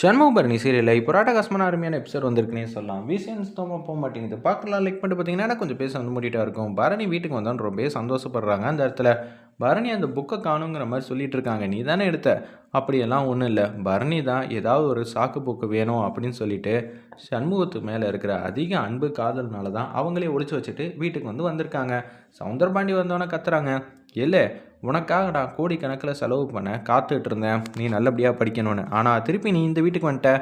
சண்முகபரணி சீரியலில் இப்போ ராட்டகாசமான அருமையான எபிசோட் வந்திருக்குன்னே சொல்லலாம். விசியன்ஸ் தோமா போக மாட்டேங்குது. பார்க்கலாம் லைக் பண்ணிட்டு பார்த்தீங்கன்னா கொஞ்சம் பேச வந்து மூடிட்டா இருக்கும். பரணி வீட்டுக்கு வந்தான்னு ரொம்ப சந்தோஷப்படுறாங்க அந்த இடத்துல. பரணி அந்த புக்கை காணுங்கிற மாதிரி சொல்லிட்டு இருக்காங்க. நீ தானே எடுத்த? அப்படியெல்லாம் ஒன்றும் இல்லை. பரணி தான் ஏதாவது ஒரு சாக்கு போக்கு வேணும் அப்படின்னு சொல்லிட்டு சண்முகத்து மேலே இருக்கிற அதிக அன்பு காதல்னால தான் அவங்களே ஒழிச்சு வச்சுட்டு வீட்டுக்கு வந்து வந்திருக்காங்க. சவுந்தரபாண்டி வந்தோன்னே கத்துறாங்க. இல்லை உனக்காக நான் கோடிக்கணக்கில் செலவு பண்ண காத்துட்டு இருந்தேன் நீ நல்லபடியாக படிக்கணும்னு. ஆனால் திருப்பி நீ இந்த வீட்டுக்கு வந்துட்ட?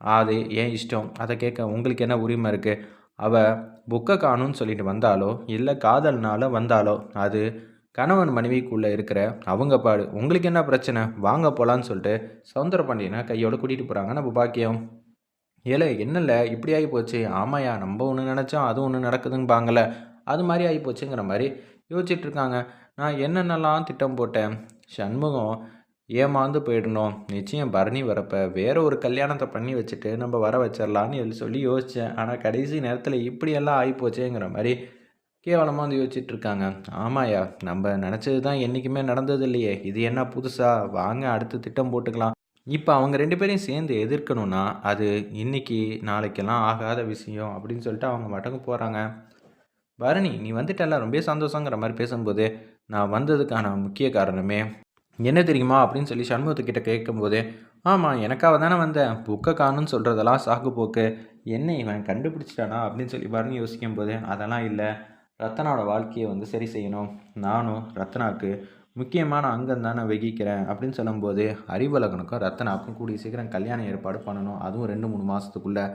அது ஏன் இஷ்டம்? அதை கேட்க உங்களுக்கு என்ன உரிமை இருக்குது அவள் புக்கை காணும்னு சொல்லிட்டு வந்தாலோ இல்லை காதல்னால வந்தாலோ அது கணவன் மனைவிக்குள்ளே இருக்கிற அவங்க பாடு. உங்களுக்கு என்ன பிரச்சனை? வாங்க போகலான்னு சொல்லிட்டு சவுந்தர பாண்டியனை கையோடு கூட்டிகிட்டு போகிறாங்க நம்ம பாக்கியம். ஏழை என்னல்ல இப்படி ஆகி போச்சு. ஆமாயா நம்ம ஒன்று நினச்சோம் அது ஒன்று நடக்குதுங்கப்பாங்களே அது மாதிரி ஆகி போச்சுங்கிற மாதிரி யோசிச்சுட்டு இருக்காங்க நான் என்னென்னலாம் திட்டம் போட்டேன்? சண்முகம் ஏமாந்து போயிடணும். நிச்சயம் பரணி வரப்போ வேறு ஒரு கல்யாணத்தை பண்ணி வச்சுட்டு நம்ம வர வச்சிடலான்னு சொல்லி யோசித்தேன் ஆனால் கடைசி நேரத்தில் இப்படியெல்லாம் ஆகிப்போச்சேங்கிற மாதிரி கேவலமாக வந்து யோசிச்சுட்டு இருக்காங்க ஆமாயா நம்ம நினச்சது தான் என்றைக்குமே நடந்தது இல்லையே இது என்ன புதுசாக வாங்க அடுத்து திட்டம் போட்டுக்கலாம். இப்போ அவங்க ரெண்டு பேரையும் சேர்ந்து எதிர்க்கணும்னா அது இன்னைக்கு நாளைக்கெல்லாம் ஆகாத விஷயம் அப்படின்னு சொல்லிட்டு அவங்க மட்டும் போகிறாங்க பரணி நீ வந்துட்டல ரொம்ப சந்தோஷங்கிற மாதிரி பேசும்போது நான் வந்ததுக்கான முக்கிய காரணமே என்ன தெரியுமா அப்படின்னு சொல்லி சண்முகத்துக்கிட்ட கேட்கும்போது ஆமாம் எனக்காக தானே வந்தேன் புக்கை காணுன்னு சொல்கிறதெல்லாம் சாக்கு போக்கு. என்ன இவன் கண்டுபிடிச்சிட்டானா? அப்படின்னு சொல்லி பரணி யோசிக்கும் போது அதெல்லாம் இல்லை. ரத்தனாவோட வாழ்க்கையை வந்து சரி செய்யணும். நானும் ரத்னாவுக்கு முக்கியமான அங்கம் தானே நான் வகிக்கிறேன். அப்படின்னு சொல்லும்போது அறிவழகனுக்கும் ரத்னாவுக்கும் கூடிய சீக்கிரம் கல்யாணம் ஏற்பாடு பண்ணணும். அதுவும் ரெண்டு மூணு மாதத்துக்குள்ளே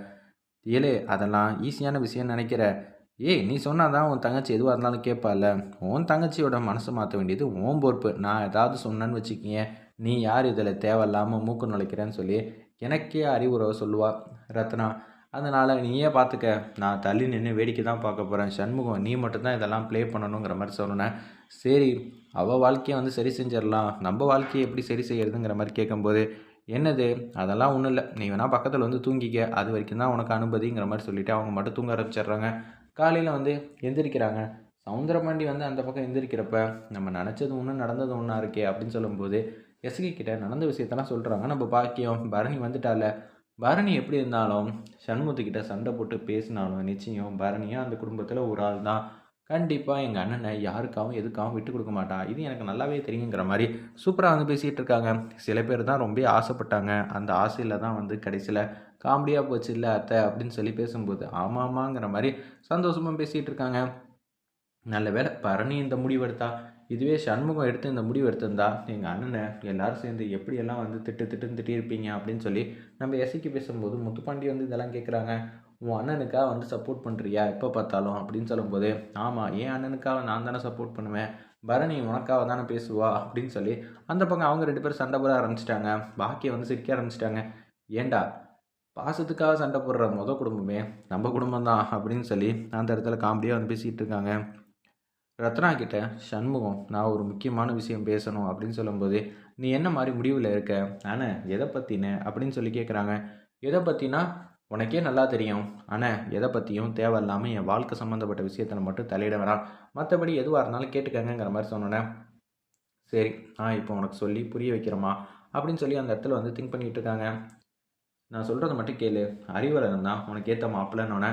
ஏலே அதெல்லாம் ஈஸியான விஷயம் நினைக்கிற. ஏய் நீ சொன்னால் தான் உன் தங்கச்சி எதுவாக இருந்தாலும் கேட்பால உன் தங்கச்சியோட மனசை மாற்ற வேண்டியது உன் பொறுப்பு. நான் ஏதாவது சொன்னேன்னு வச்சுக்கிங்க. நீ யார் இதில் தேவையில்லாமல் மூக்கு நுழைக்கிறேன்னு சொல்லி எனக்கே அறிவுறவை சொல்லுவா ரத்னா. அதனால் நீயே பார்த்துக்க நான் தள்ளி நின்று வேடிக்கை தான் பார்க்க போகிறேன் சண்முகம் நீ மட்டும்தான் இதெல்லாம் ப்ளே பண்ணணுங்கிற மாதிரி சொன்னேன் சரி அவள் வாழ்க்கையை வந்து சரி செஞ்சிடலாம். நம்ம வாழ்க்கையை எப்படி சரி செய்யறதுங்கிற மாதிரி கேட்கும்போது என்னது? அதெல்லாம் ஒன்றும் இல்லை. நீ வேணால் பக்கத்தில் வந்து தூங்கிக்க. அது வரைக்கும் தான் உனக்கு அனுமதிங்கிற மாதிரி சொல்லிவிட்டு அவங்க மட்டும் தூங்க ஆரம்பிச்சிடுறாங்க. காலையில் வந்து எந்திரிக்கிறாங்க. சவுந்தரபாண்டி வந்து அந்த பக்கம் எந்திரிக்கிறப்ப நம்ம நினச்சது ஒன்று நடந்தது ஒன்றா இருக்கே அப்படின்னு சொல்லும்போது எஸ்கி கிட்ட நடந்த விஷயத்தெல்லாம் சொல்கிறாங்க நம்ம பாக்கியம் பரணி வந்துட்டால பரணி எப்படி இருந்தாலும் சண்முகத்துக்கிட்ட சண்டை போட்டு பேசினாலும் நிச்சயம் பரணியும் அந்த குடும்பத்தில் ஒரு ஆள் தான். கண்டிப்பாக எங்கள் அண்ணனை யாருக்காகவும் எதுக்காகவும் விட்டு கொடுக்க மாட்டான் இது எனக்கு நல்லாவே தெரியுங்கிற மாதிரி சூப்பராக வந்து பேசிகிட்டு இருக்காங்க. சில பேர் தான் ரொம்ப ஆசைப்பட்டாங்க. அந்த ஆசையில் தான் வந்து கடைசியில் காமெடியாக போச்சு இல்லை அத்தை அப்படின்னு சொல்லி பேசும்போது ஆமாம் ஆமாங்கிற மாதிரி சந்தோஷமாக பேசிகிட்டு இருக்காங்க. நல்ல வேலை பரணி இந்த முடிவு எடுத்தா இதுவே சண்முகம் எடுத்து இந்த முடிவு எடுத்திருந்தா எங்கள் அண்ணனை எல்லாரும் சேர்ந்து எப்படியெல்லாம் வந்து திட்டு திட்டுன்னு திட்டியிருப்பீங்க அப்படின்னு சொல்லி நம்ம எசைக்கு பேசும்போது முத்துப்பாண்டி வந்து இதெல்லாம் கேட்குறாங்க உன் அண்ணனுக்காக வந்து சப்போர்ட் பண்ணுறியா எப்போ பார்த்தாலும்? அப்படின்னு சொல்லும்போது ஆமாம் என் அண்ணனுக்காக நான் தானே சப்போர்ட் பண்ணுவேன். பரணி உனக்காக தானே பேசுவா? அப்படின்னு சொல்லி அந்த பக்கம் அவங்க ரெண்டு பேரும் சண்டை போட ஆரம்பிச்சிட்டாங்க. பாக்கியை வந்து சிரிக்க ஆரம்பிச்சிட்டாங்க. ஏண்டா பாசத்துக்காக சண்டை போடுற முத குடும்பமே நம்ம குடும்பம் தான் அப்படின்னு சொல்லி அந்த இடத்துல காமெடியாக வந்து பேசிகிட்டு இருக்காங்க. ரத்னா கிட்ட சண்முகம் நான் ஒரு முக்கியமான விஷயம் பேசணும் அப்படின்னு சொல்லும்போது நீ என்ன மாதிரி முடிவில் இருக்க? ஆனால் எதை பற்றின அப்படின்னு சொல்லி கேட்குறாங்க எதை பற்றினா உனக்கே நல்லா தெரியும். ஆனால் எதை பற்றியும் தேவையில்லாமல் என் வாழ்க்கை சம்மந்தப்பட்ட விஷயத்தில் மட்டும் தலையிட வேணாம். மற்றபடி எதுவாக இருந்தாலும் கேட்டுக்கங்கிற மாதிரி சொன்னோன்னே சரி நான் இப்போ உனக்கு சொல்லி புரிய வைக்கிறோமா அப்படின்னு சொல்லி அந்த இடத்துல வந்து திங்க் பண்ணிகிட்டு இருக்காங்க. நான் சொல்கிறத மட்டும் கேளு. அறிவுரகம் தான் உனக்கு ஏற்ற மாப்பிள்ளன்னொன்னே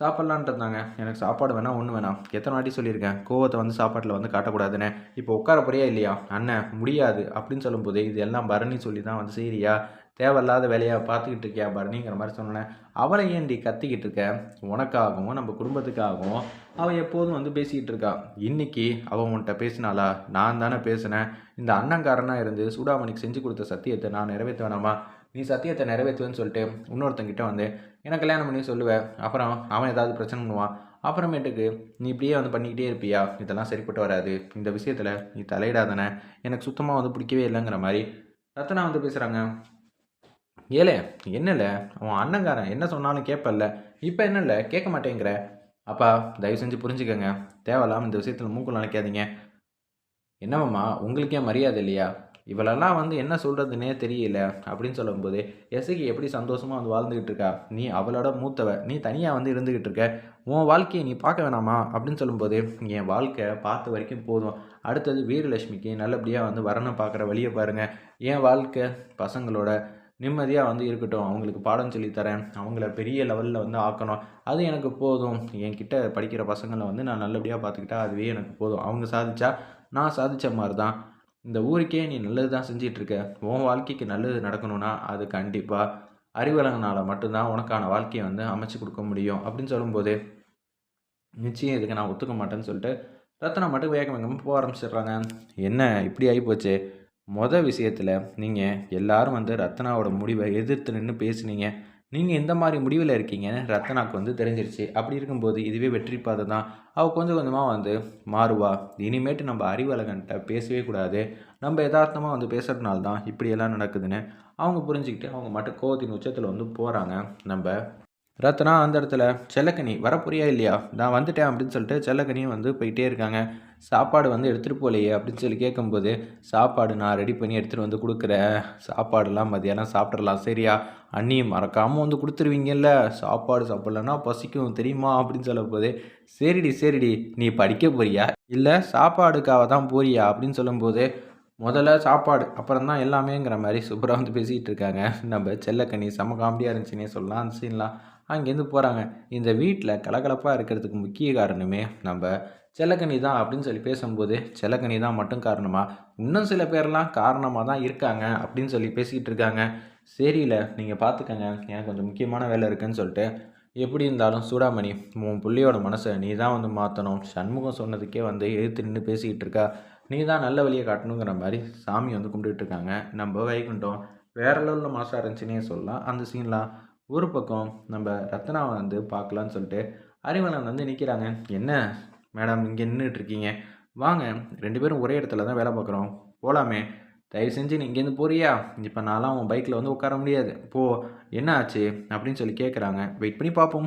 சாப்பிட்லான்ட்டு எனக்கு சாப்பாடு வேணாம் ஒன்று வேணாம் எத்தனை வாட்டி சொல்லியிருக்கேன் கோவத்தை வந்து சாப்பாட்டில் வந்து காட்டக்கூடாதுன்னு. இப்போ உட்கார போறியா இல்லையா? அண்ணன் முடியாது. அப்படின்னு சொல்லும்போது இது எல்லாம் பரணி சொல்லி தான் வந்து செய்கிறியா தேவையில்லாத வேலையாக பார்த்துக்கிட்டு இருக்கியா பரணிங்கிற மாதிரி சொன்னேன் அவளை ஏன்டி கத்திக்கிட்டு இருக்க? உனக்காகவும் நம்ம குடும்பத்துக்காகவும் அவள் எப்போதும் வந்து பேசிக்கிட்டு இருக்கா. இன்னைக்கு அவன் உன்கிட்ட பேசினாளா? நான் தானே பேசினேன். இந்த அண்ணங்காரனாக இருந்து சூடாமணிக்கு செஞ்சு கொடுத்த சத்தியத்தை நான் நிறைவேற்ற வேணாமா நீ சத்தியத்தை நிறைவேற்றுவேன்னு சொல்லிட்டு இன்னொருத்தங்கிட்ட வந்து எனக்கு கல்யாணம் பண்ணி சொல்லுவேன் அப்புறம் அவன் ஏதாவது பிரச்சனை பண்ணுவான். அப்புறமேட்டுக்கு நீ இப்படியே வந்து பண்ணிக்கிட்டே இருப்பியா? இதெல்லாம் சரிப்பட்டு வராது. இந்த விஷயத்தில் நீ தலையிடாதானே எனக்கு சுத்தமாக வந்து பிடிக்கவே இல்லைங்கிற மாதிரி ரத்தனா வந்து பேசுகிறாங்க ஏலே என்னல அவன் அண்ணங்காரன் என்ன சொன்னாலும் கேட்பல்ல இப்போ என்னல்ல கேட்க மாட்டேங்கிற. அப்பா தயவு செஞ்சு புரிஞ்சுக்கோங்க. தேவையில்லாமல் இந்த விஷயத்தில் மூக்கில் நினைக்காதீங்க என்னம்மா உங்களுக்கே மரியாதை இல்லையா? இவளெல்லாம் வந்து என்ன சொல்கிறதுனே தெரியல அப்படின்னு சொல்லும்போது எசகி எப்படி சந்தோஷமாக வந்து வாழ்ந்துக்கிட்டு இருக்கா? நீ அவளோட மூத்தவ நீ தனியாக வந்து இருந்துக்கிட்டு இருக்க. உன் வாழ்க்கையை நீ பார்க்க வேணாமா? அப்படின்னு சொல்லும்போது என் வாழ்க்கை பார்த்த வரைக்கும் போதும். அடுத்தது வீரலட்சுமிக்கு நல்லபடியாக வந்து வரணும் பார்க்குற வழியை பாருங்கள் என் வாழ்க்கை பசங்களோட நிம்மதியாக வந்து இருக்கட்டும். அவங்களுக்கு பாடம் சொல்லித்தரேன் அவங்கள பெரிய லெவலில் வந்து ஆக்கணும். அது எனக்கு போதும். என்கிட்ட படிக்கிற பசங்களை வந்து நான் நல்லபடியாக பார்த்துக்கிட்டா அதுவே எனக்கு போதும். அவங்க சாதிச்சா நான் சாதித்த மாதிரி தான் இந்த ஊருக்கே நீ நல்லது தான் செஞ்சிகிட்ருக்க உன் வாழ்க்கைக்கு நல்லது நடக்கணும்னா அது கண்டிப்பாக அறிவலங்கனால் மட்டும்தான் உனக்கான வாழ்க்கையை வந்து அமைச்சு கொடுக்க முடியும் அப்படின்னு சொல்லும்போது நிச்சயம் இதுக்கு நான் ஒத்துக்க மாட்டேன்னு சொல்லிட்டு ரத்னா மட்டும் வேகம் வேகமாக போக ஆரம்பிச்சிடுறாங்க. என்ன இப்படி ஆகிப்போச்சு மொதல் விஷயத்தில் நீங்கள் எல்லாரும் வந்து ரத்னாவோட முடிவை எதிர்த்து நின்று பேசுனீங்க. நீங்கள் எந்த மாதிரி முடிவில் இருக்கீங்கன்னு ரத்னாவுக்கு வந்து தெரிஞ்சிருச்சு. அப்படி இருக்கும்போது இதுவே வெற்றி பாதை தான். அவள் கொஞ்சம் கொஞ்சமாக வந்து மாறுவா. இனிமேட்டு நம்ம அறிவழகன்ட்ட பேசவே கூடாது. நம்ம யதார்த்தமாக வந்து பேசுகிறதுனால தான் இப்படியெல்லாம் நடக்குதுன்னு அவங்க புரிஞ்சுக்கிட்டு அவங்க மட்டும் கோவத்தின் உச்சத்தில் வந்து போகிறாங்க நம்ம ரத்னா அந்த இடத்துல செல்லக்கனி வரப்போறியா இல்லையா? நான் வந்துட்டேன் அப்படின்னு சொல்லிட்டு செல்லக்கனியும் வந்து போயிட்டே இருக்காங்க. சாப்பாடு வந்து எடுத்துகிட்டு போகலையே அப்படின்னு சொல்லி கேட்கும்போது சாப்பாடு நான் ரெடி பண்ணி எடுத்துகிட்டு வந்து கொடுக்குறேன். சாப்பாடுலாம் மதியானம் சாப்பிட்றலாம் சரியா? அண்ணியும் மறக்காமல் வந்து கொடுத்துருவீங்கல்ல. சாப்பாடு சாப்பிட்லன்னா பசிக்கும் தெரியுமா? அப்படின்னு சொல்ல போது சரிடி சரிடி. நீ படிக்க போறியா? இல்லை சாப்பாடுக்காக தான் போறியா? அப்படின்னு சொல்லும்போது முதல்ல சாப்பாடு அப்புறம் தான் எல்லாமேங்கிற மாதிரி சூப்பராக வந்து பேசிகிட்டு இருக்காங்க. நம்ம செல்லக்கனி செம்ம காமெடியாக இருந்துச்சுன்னே சொல்லலாம் அந்த சீன்லாம் அங்கேருந்து போகிறாங்க இந்த வீட்டில் கலகலப்பாக இருக்கிறதுக்கு முக்கிய காரணமே நம்ம செல்லக்கனி தான் அப்படின்னு சொல்லி பேசும்போது செல்லக்கனி தான் மட்டும் காரணமாக இன்னும் சில பேர்லாம் காரணமாக தான் இருக்காங்க அப்படின்னு சொல்லி பேசிக்கிட்டு இருக்காங்க. சரியில்ல நீங்கள் பார்த்துக்கங்க எனக்கு கொஞ்சம் முக்கியமான வேலை இருக்குன்னு சொல்லிட்டு எப்படி இருந்தாலும் சூடாமணி உன் புள்ளியோட மனசை நீ தான் வந்து மாற்றணும் சண்முகம் சொன்னதுக்கே வந்து எழுத்து நின்று பேசிக்கிட்டு இருக்கா. நீ தான் நல்ல வழியை காட்டணுங்கிற மாதிரி சாமி வந்து கும்பிட்டுட்டு இருக்காங்க. நம்ம வைகுண்டம் வேற லெவலில் மாசாக இருந்துச்சுன்னே சொல்லலாம். அந்த சீன்லாம் ஒரு பக்கம் நம்ம ரத்னாவை வந்து பார்க்கலான்னு சொல்லிட்டு அறிவலன் வந்து நிற்கிறாங்க என்ன? மேடம் இங்கே நின்றுட்டுருக்கீங்க வாங்க ரெண்டு பேரும் ஒரே இடத்துல தான் வேலை பார்க்குறோம். போகலாமே தயவு செஞ்சு நீ இங்கேருந்து போறியா? இப்போ நான்லாம் உன் பைக்கில் வந்து உட்கார முடியாது. போ என்ன ஆச்சு? அப்படின்னு சொல்லி கேட்குறாங்க. வெயிட் பண்ணி பார்ப்போம்.